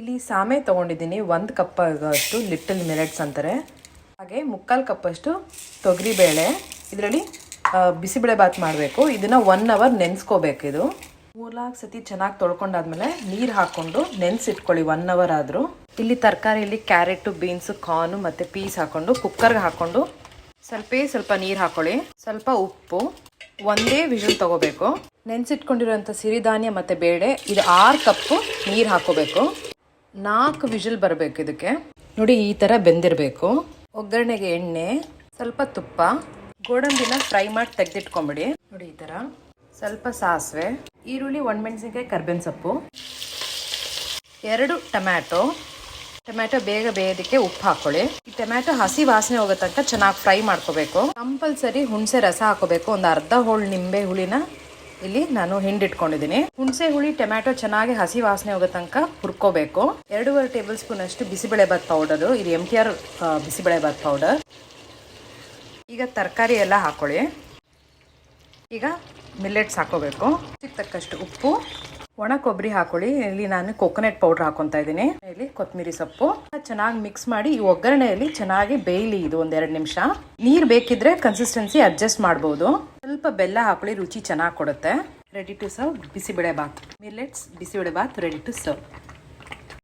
ಇಲ್ಲಿ ಸಾಮೆ ತೊಗೊಂಡಿದ್ದೀನಿ, ಒಂದು ಕಪ್ ಅಷ್ಟು ಲಿಟಲ್ ಮಿಲೆಟ್ಸ್ ಅಂತಾರೆ. ಹಾಗೆ ಮುಕ್ಕಾಲು ಕಪ್ಪಷ್ಟು ತೊಗರಿಬೇಳೆ. ಇದರಲ್ಲಿ ಬಿಸಿಬೇಳೆ ಬಾತ್ ಮಾಡಬೇಕು. ಇದನ್ನು ಒನ್ ಅವರ್ ನೆನೆಸ್ಕೋಬೇಕು ಇದು. ಮೂರ್ನಾಲ್ಕು ಸತಿ ಚೆನ್ನಾಗಿ ತೊಳ್ಕೊಂಡಾದ್ಮೇಲೆ ನೀರು ಹಾಕ್ಕೊಂಡು ನೆನೆಸಿಟ್ಕೊಳ್ಳಿ ಒನ್ ಅವರ್ ಆದರೂ. ಇಲ್ಲಿ ತರಕಾರಿಯಲ್ಲಿ ಕ್ಯಾರೆಟು, ಬೀನ್ಸು, ಕಾರ್ನು ಮತ್ತು ಪೀಸ್ ಹಾಕ್ಕೊಂಡು ಕುಕ್ಕರ್ಗೆ ಹಾಕ್ಕೊಂಡು ಸ್ವಲ್ಪೇ ಸ್ವಲ್ಪ ನೀರು ಹಾಕ್ಕೊಳ್ಳಿ ಸ್ವಲ್ಪ ಉಪ್ಪು, ಒಂದೇ ವಿಷಲ್ ತಗೋಬೇಕು. ನೆನೆಸಿಟ್ಕೊಂಡಿರೋಂಥ ಸಿರಿಧಾನ್ಯ ಮತ್ತು ಬೇಳೆ, ಇದು ಆರು ಕಪ್ಪು ನೀರು ಹಾಕೋಬೇಕು. ನಾಲ್ಕು ವಿಷಲ್ ಬರಬೇಕು ಇದಕ್ಕೆ. ನೋಡಿ, ಈ ಥರ ಬೆಂದಿರಬೇಕು. ಒಗ್ಗರಣೆಗೆ ಎಣ್ಣೆ, ಸ್ವಲ್ಪ ತುಪ್ಪ, ಗೋಡಂಬಿನ ಫ್ರೈ ಮಾಡಿ ತೆಗೆದಿಟ್ಕೊಂಬಿಡಿ. ನೋಡಿ, ಈ ಥರ ಸ್ವಲ್ಪ ಸಾಸಿವೆ, ಈರುಳ್ಳಿ, ಒಣಮೆಣಸಿನ್ಕಾಯಿ, ಕರ್ಬೇವಿನ ಸೊಪ್ಪು, ಎರಡು ಟೊಮ್ಯಾಟೊ. ಟೊಮ್ಯಾಟೊ ಬೇಗ ಬೇಯೋದಕ್ಕೆ ಉಪ್ಪು ಹಾಕೊಳ್ಳಿ. ಈ ಟೊಮ್ಯಾಟೊ ಹಸಿ ವಾಸನೆ ಹೋಗೋ ತನಕ ಚೆನ್ನಾಗಿ ಫ್ರೈ ಮಾಡ್ಕೋಬೇಕು. ಕಂಪಲ್ಸರಿ ಹುಣಸೆ ರಸ ಹಾಕೋಬೇಕು. ಒಂದು ಅರ್ಧ ಹೋಳು ನಿಂಬೆ ಹುಳಿನ ಇಲ್ಲಿ ನಾನು ಹಿಂಡಿಟ್ಕೊಂಡಿದ್ದೀನಿ. ಹುಣಸೆ ಹುಳಿ, ಟೊಮ್ಯಾಟೊ ಚೆನ್ನಾಗಿ ಹಸಿ ವಾಸನೆ ಹೋಗೋ ತನಕ ಹುರ್ಕೋಬೇಕು. ಎರಡೂವರೆ ಟೇಬಲ್ ಸ್ಪೂನ್ ಅಷ್ಟು ಬಿಸಿಬೇಳೆ ಬಾತ್ ಪೌಡರು ಇದು ಎಂ ಟಿ ಆರ್ ಬಿಸಿಬೇಳೆ ಬಾತ್ ಪೌಡರ್ ಈಗ ತರಕಾರಿ ಎಲ್ಲ ಹಾಕೊಳ್ಳಿ. ಈಗ ಮಿಲ್ಲೆಟ್ಸ್ ಹಾಕೋಬೇಕು ತಕ್ಕಷ್ಟು ಉಪ್ಪು. ಒಣ ಕೊಬ್ಬರಿ ಹಾಕೊಳ್ಳಿ. ಇಲ್ಲಿ ನಾನು ಕೊಕೊನಟ್ ಪೌಡರ್ ಹಾಕೊತಾ ಇದ್ದೀನಿ. ಇಲ್ಲಿ ಕೊತ್ತಂಬರಿ ಸೊಪ್ಪು. ಚೆನ್ನಾಗಿ ಮಿಕ್ಸ್ ಮಾಡಿ ಈ ಒಗ್ಗರಣೆಯಲ್ಲಿ ಚೆನ್ನಾಗಿ ಬೇಯಲಿ ಇದು ಒಂದೆರಡು ನಿಮಿಷ. ನೀರು ಬೇಕಿದ್ರೆ ಕನ್ಸಿಸ್ಟೆನ್ಸಿ ಅಡ್ಜಸ್ಟ್ ಮಾಡ್ಬೋದು. ಸ್ವಲ್ಪ ಬೆಲ್ಲ ಹಾಕೊಳ್ಳಿ, ರುಚಿ ಚೆನ್ನಾಗಿ ಕೊಡುತ್ತೆ. Ready to serve bisibele bath millets bisibele bath ready to serve